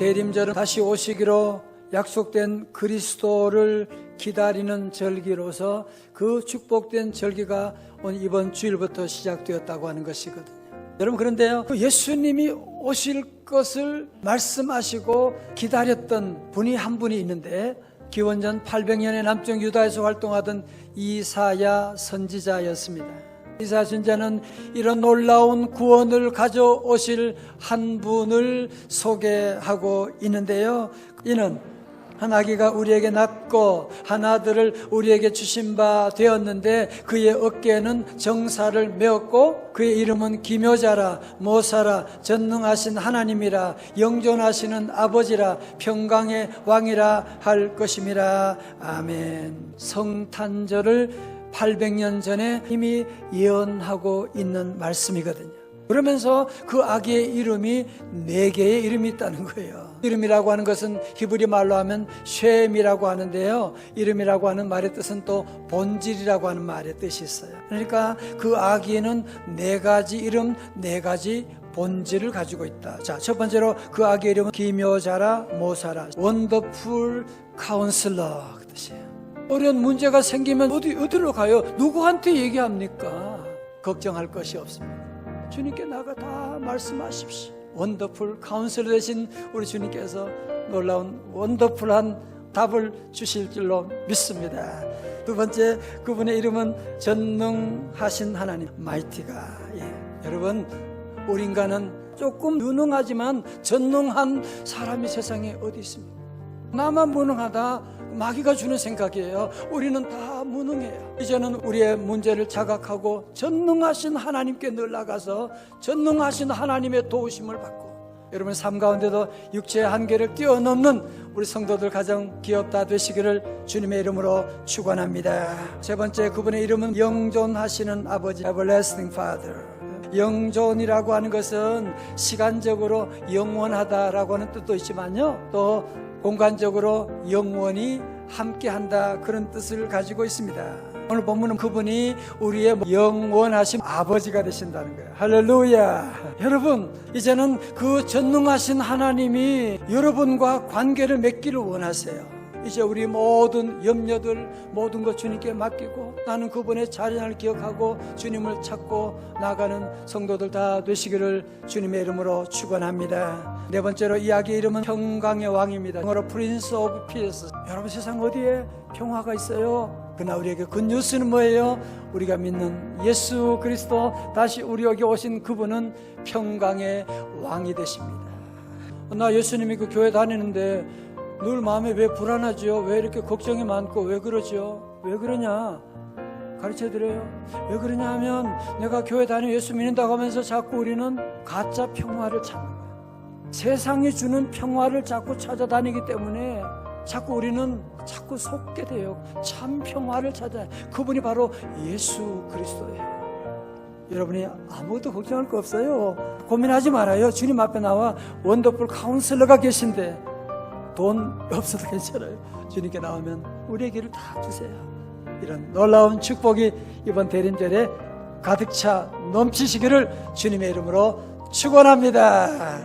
대림절은 다시 오시기로 약속된 그리스도를 기다리는 절기로서 그 축복된 절기가 오늘 이번 주일부터 시작되었다고 하는 것이거든요. 여러분 그런데요 그 예수님이 오실 것을 말씀하시고 기다렸던 분이 한 분이 있는데 기원전 800년에 남쪽 유다에서 활동하던 이사야 선지자였습니다. 이사야 선지자는 이런 놀라운 구원을 가져오실 한 분을 소개하고 있는데요. 이는 한 아기가 우리에게 낳고 한 아들을 우리에게 주신 바 되었는데 그의 어깨에는 정사를 메었고 그의 이름은 기묘자라 모사라 전능하신 하나님이라 영존하시는 아버지라 평강의 왕이라 할 것임이라 아멘 성탄절을 800년 전에 이미 예언하고 있는 말씀이거든요 그러면서 그 아기의 이름이 네 개의 이름이 있다는 거예요. 이름이라고 하는 것은 히브리 말로 하면 쉐임이라고 하는데요. 이름이라고 하는 말의 뜻은 또 본질이라고 하는 말의 뜻이 있어요. 그러니까 그 아기에는 네 가지 이름, 네 가지 본질을 가지고 있다. 자, 첫 번째로 그 아기의 이름은 기묘자라 모사라 원더풀 카운슬러 그 뜻이에요. 어려운 문제가 생기면 어디 어디로 가요? 누구한테 얘기합니까? 걱정할 것이 없습니다. 주님께 나가 다 말씀하십시오. 원더풀 카운슬러 되신 우리 주님께서 놀라운 원더풀한 답을 주실 줄로 믿습니다. 두 번째 그분의 이름은 전능하신 하나님 마이티가 예. 여러분 우리 인간은 조금 유능하지만 전능한 사람이 세상에 어디 있습니까? 나만 무능하다 마귀가 주는 생각이에요. 우리는 다 무능해요. 이제는 우리의 문제를 자각하고 전능하신 하나님께 늘 나가서 전능하신 하나님의 도우심을 받고 여러분 삶 가운데도 육체의 한계를 뛰어넘는 우리 성도들 가정 기업다 되시기를 주님의 이름으로 축원합니다. 세 번째 그분의 이름은 영존하시는 아버지 Everlasting Father. 영존이라고 하는 것은 시간적으로 영원하다라고 하는 뜻도 있지만요. 또 공간적으로 영원히 함께 한다 그런 뜻을 가지고 있습니다. 오늘 본문은 그분이 우리의 영원하신 아버지가 되신다는 거예요. 할렐루야. 여러분, 이제는 그 전능하신 하나님이 여러분과 관계를 맺기를 원하세요. 이제 우리 모든 염려들 모든 것 주님께 맡기고 나는 그분의 자리를 기억하고 주님을 찾고 나가는 성도들 다 되시기를 주님의 이름으로 축원합니다. 네 번째로 이야기의 이름은 평강의 왕입니다. 영어로 Prince of Peace. 여러분 세상 어디에 평화가 있어요? 그러나 우리에게 그 뉴스는 뭐예요? 우리가 믿는 예수 그리스도 다시 우리 여기 오신 그분은 평강의 왕이 되십니다. 나 예수님이 그 교회 다니는데 늘 마음에 왜 불안하죠? 왜 이렇게 걱정이 많고 왜 그러죠? 왜 그러냐? 가르쳐 드려요. 왜 그러냐 하면 내가 교회 다니고 예수 믿는다고 하면서 자꾸 우리는 가짜 평화를 찾는 거예요. 세상이 주는 평화를 자꾸 찾아다니기 때문에 자꾸 우리는 자꾸 속게 돼요. 참 평화를 찾아요. 그분이 바로 예수 그리스도예요. 여러분이 아무것도 걱정할 거 없어요. 고민하지 말아요. 주님 앞에 나와 원더풀 카운슬러가 계신데 돈 없어도 괜찮아요. 주님께 나오면 우리의 길을 다 주세요. 이런 놀라운 축복이 이번 대림절에 가득 차 넘치시기를 주님의 이름으로 축원합니다.